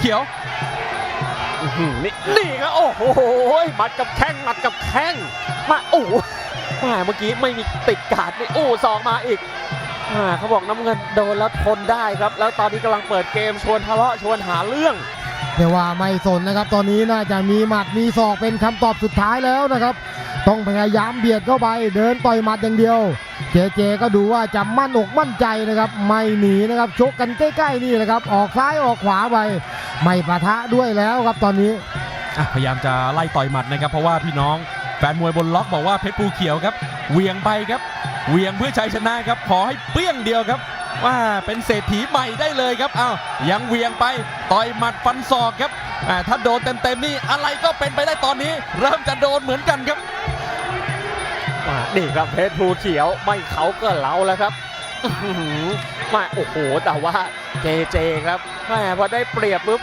เขียวอื้อหือนี่นี่ครับโอ้โหหมัดกับแข้งหมัดกับแข้งมาโอ้โหแหม่เมื่อกี้ไม่มีติดการ์ดนี่โอ้สองมาอีกอ่าเขาบอกน้ำเงินโดนแล้วทนได้ครับ แล้วตอนนี้กำลังเปิดเกมชวนทะเลาะชวนหาเรื่องแต่ว่าไม่สนนะครับ ตอนนี้น่าจะมีหมัดมีศอกเป็นคำตอบสุดท้ายแล้วนะครับ ต้องพยายามเบียดเข้าไปเดินต่อยหมัดอย่างเดียว เจเจก็ดูว่าจะมั่นอกมั่นใจนะครับ ไม่หนีนะครับชกกันใกล้ๆนี่นะครับ ออกซ้ายออกขวาไป ไม่ปะทะด้วยแล้วครับตอนนี้ อะพยายามจะไล่ต่อยหมัดนะครับ เพราะว่าพี่น้องแฟนมวยบนล็อกบอกว่าเพชรภูเขียวครับเหวียงไปครับเหวียงเพื่อชัยชนะครับขอให้เปี้ยงเดียวครับ ว่าเป็นเศรษฐีใหม่ได้เลยครับอ้าวยังเหวียงไปต่อยหมัดฟันศอกครับอ่าถ้าโดนเต็มๆนี่อะไรก็เป็นไปได้ตอนนี้ เริ่มจะโดนเหมือนกันครับมานี่ครับเพชรภูเขียวไม่เขาก็เราแล้วครับอื้อหือมาโอ้โหแต่ว่าเจเจครับแม่พอได้เปรียบปุ๊บ